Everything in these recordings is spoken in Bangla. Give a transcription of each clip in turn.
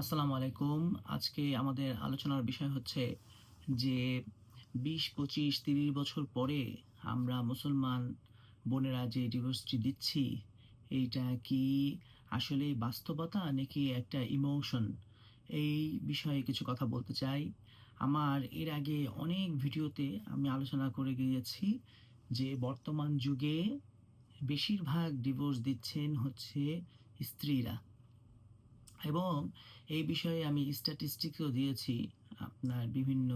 আসসালামু আলাইকুম। আজকে আমাদের আলোচনার বিষয় হচ্ছে যে বিশ, পঁচিশ, তিরিশ বছর পরে আমরা মুসলমান বোনেরা যে ডিভোর্সটি দিচ্ছি, এইটা কি আসলে বাস্তবতা নাকি একটা ইমোশন এই বিষয়ে কিছু কথা বলতে চাই। আমার এর আগে অনেক ভিডিওতে আমি আলোচনা করে গিয়েছি যে বর্তমান যুগে বেশিরভাগ ডিভোর্স দিচ্ছেন হচ্ছে স্ত্রীরা। এবং এই বিষয়ে আমি স্ট্যাটিস্টিক্সও দিয়েছি আপনার বিভিন্ন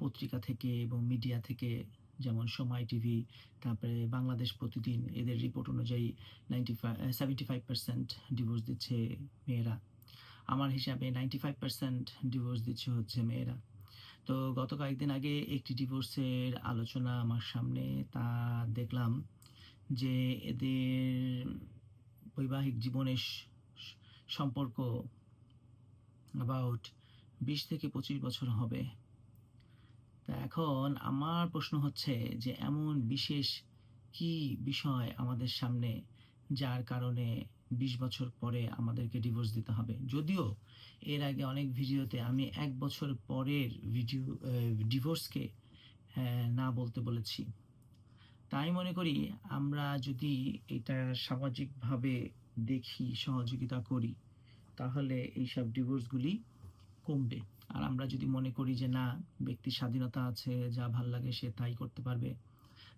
পত্রিকা থেকে এবং মিডিয়া থেকে, যেমন সময় টিভি তারপরে বাংলাদেশ প্রতিদিন এদের রিপোর্ট অনুযায়ী ninety five seventy five percent divorce দিচ্ছে মেয়েরা। আমার হিসাবে নাইনটি ফাইভ পার্সেন্ট ডিভোর্স দিচ্ছে হচ্ছে মেয়েরা। তো গত কয়েকদিন আগে একটি ডিভোর্সের আলোচনা আমার সামনে, তা দেখলাম যে এদের বৈবাহিক জীবনের সম্পর্ক অ্যাবাউট বিশ থেকে পঁচিশ বছর হবে। তা এখন আমার প্রশ্ন হচ্ছে যে এমন বিশেষ কি বিষয় আমাদের সামনে যার কারণে বিশ বছর পরে আমাদেরকে ডিভোর্স দিতে হবে? যদিও এর আগে অনেক ভিডিওতে আমি এক বছর পরের ভিডিও ডিভোর্সকে না বলতে বলেছি। তাই মনে করি আমরা যদি এটা সামাজিকভাবে দেখি, সহযোগিতা করি, তাহলে এইসব ডিভোর্সগুলি কমবে। আর আমরা যদি মনে করি যে না ব্যক্তির স্বাধীনতা আছে, যা ভালো লাগে সে তাই করতে পারবে,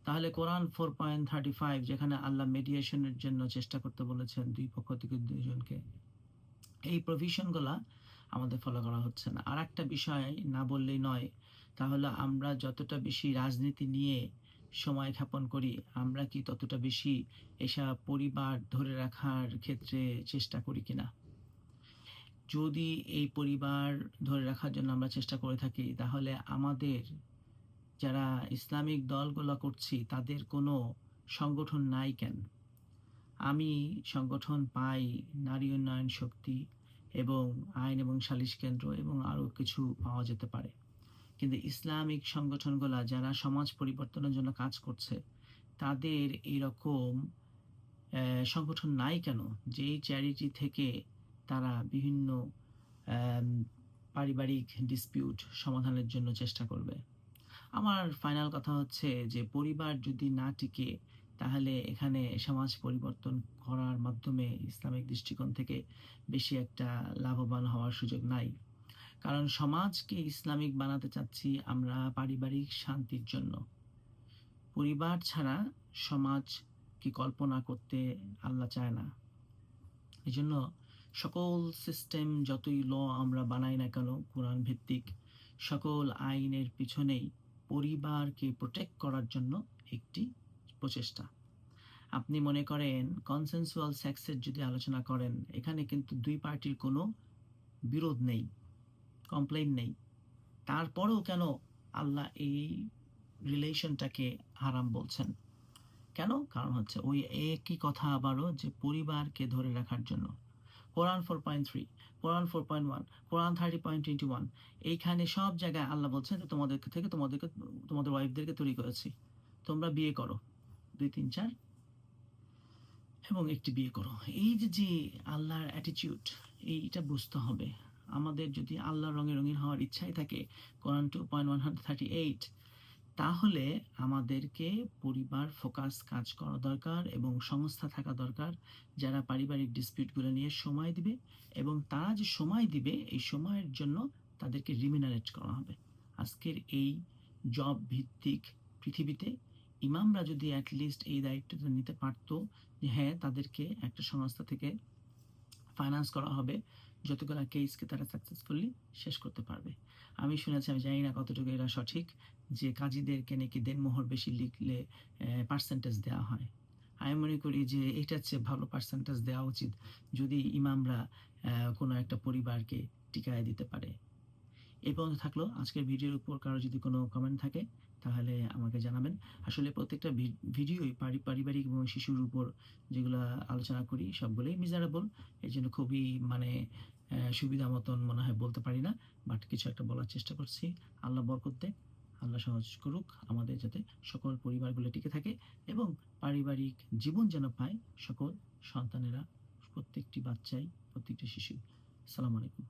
তাহলে কোরআন ফোর পয়েন্ট থার্টি ফাইভ যেখানে আল্লাহ মেডিয়েশনের জন্য চেষ্টা করতে বলেছেন দুই পক্ষ থেকে দুইজনকে, এই প্রভিশনগুলা আমাদের ফলো করা হচ্ছে না। আর একটা বিষয় না বললেই নয়, তাহলে আমরা যতটা বেশি রাজনীতি নিয়ে সময় ক্ষেপণ করি, আমরা কি ততটা বেশি এসব পরিবার ধরে রাখার ক্ষেত্রে চেষ্টা করি কিনা? যদি এই পরিবার ধরে রাখার জন্য আমরা চেষ্টা করে থাকি, তাহলে আমাদের যারা ইসলামিক দলগুলো করছি, তাদের কোনো সংগঠন নাই কেন? আমি সংগঠন পাই নারী উন্নয়ন শক্তি এবং আইন এবং সালিশ কেন্দ্র এবং আরও কিছু পাওয়া যেতে পারে। কিন্তু ইসলামিক সংগঠনগুলা যারা সমাজ পরিবর্তনের জন্য কাজ করছে, তাদের এরকম সংগঠন নাই কেন? যেই চ্যারিটি থেকে তারা বিভিন্ন পারিবারিক ডিসপিউট সমাধানের জন্য চেষ্টা করবে। আমার ফাইনাল কথা হচ্ছে যে, পরিবার যদি না টিকে, তাহলে এখানে সমাজ পরিবর্তন করার মাধ্যমে ইসলামিক দৃষ্টিকোণ থেকে বেশি একটা লাভবান হওয়ার সুযোগ নাই। কারণ সমাজকে ইসলামিক বানাতে চাচ্ছি আমরা পারিবারিক শান্তির জন্য। পরিবার ছাড়া সমাজকে কল্পনা করতে আল্লাহ চায় না। এই জন্য সকল সিস্টেম যতই ল আমরা বানাই না কেন, কোরআন ভিত্তিক সকল আইনের পিছনেই পরিবারকে প্রোটেক্ট করার জন্য একটি প্রচেষ্টা। আপনি মনে করেন কনসেনসুয়াল সেক্সের যদি আলোচনা করেন, এখানে কিন্তু দুই পার্টির কোনো বিরোধ নেই। কমপ্লেন নেই। তারপরেও কেন আল্লাহ এই রিলেশনটাকে হারাম বলছেন? কেন? কারণ হচ্ছে ওই একই কথা আবারও যে পরিবারকে ধরে রাখার জন্য। কোরআন ফোর পয়েন্ট থ্রি কোরআন ফোর পয়েন্ট ওয়ান কোরআন থার্টি পয়েন্ট টোয়েন্টি ওয়ান এইখানে সব জায়গায় আল্লাহ বলছেন যে তোমাদের থেকে তোমাদেরকে, তোমাদের ওয়াইফদেরকে তৈরি করেছি। তোমরা বিয়ে করো। দুই, তিন, চার। এবং একটি বিয়ে করো। এই যে যে আল্লাহর অ্যাটিটিউড এইটা বুঝতে হবে। আমাদের যদি আল্লাহ রঙে রঙিন হওয়ার ইচ্ছাই থাকে, কোরআন two point one hundred thirty eight তাহলে আমাদেরকে পরিবার ফোকাস কাজ করা দরকার এবং সংস্থা থাকা দরকার, যারা পারিবারিক ডিসপিউটগুলো নিয়ে সময় দিবে এবং তারা যে সময় দিবে, এই সময়ের জন্য তাদেরকে রিমিনারেট করা হবে। আজকের এই জব ভিত্তিক পৃথিবীতে ইমামরা যদি অ্যাটলিস্ট এই দায়িত্বটা নিতে পারতো যে হ্যাঁ তাদেরকে একটা সংস্থা থেকে ফাইন্যান্স করা হবে যতগুলো কেসকে তারা সাকসেসফুলি শেষ করতে পারবে। আমি শুনেছি, আমি জানি না কতটুকু এরা সঠিক, যে কাজীদেরকে নাকি দেনমোহর বেশি লিখলে পার্সেন্টেজ দেওয়া হয়। আমি মনে করি যে এটার চেয়ে ভালো পার্সেন্টেজ দেওয়া উচিত যদি ইমামরা কোনো একটা পরিবারকে টিকায় দিতে পারে। এই পর্যন্ত থাকল। আজকের ভিডিওর উপর কারও যদি কোনো কমেন্ট থাকে, তাহলে আমাকে জানাবেন। আসলে প্রত্যেকটা ভিডিওই পারি- পারিবারিক এবং শিশুর উপর যেগুলো আলোচনা করি, সবগুলোই মিজারেবল এই জন্য খুবই মানে সুবিধা মতন মনে হয় বলতে পারি না বাট কিছু একটা বলার চেষ্টা করছি। আল্লাহ বরকত আল্লাহ সহজ করুক আমাদের যাতে সকল পরিবারগুলো টিকে থাকে এবং পারিবারিক জীবন যেন পায় সকল সন্তানেরা, প্রত্যেকটি বাচ্চাই, প্রত্যেকটি শিশু। সালাম আলাইকুম।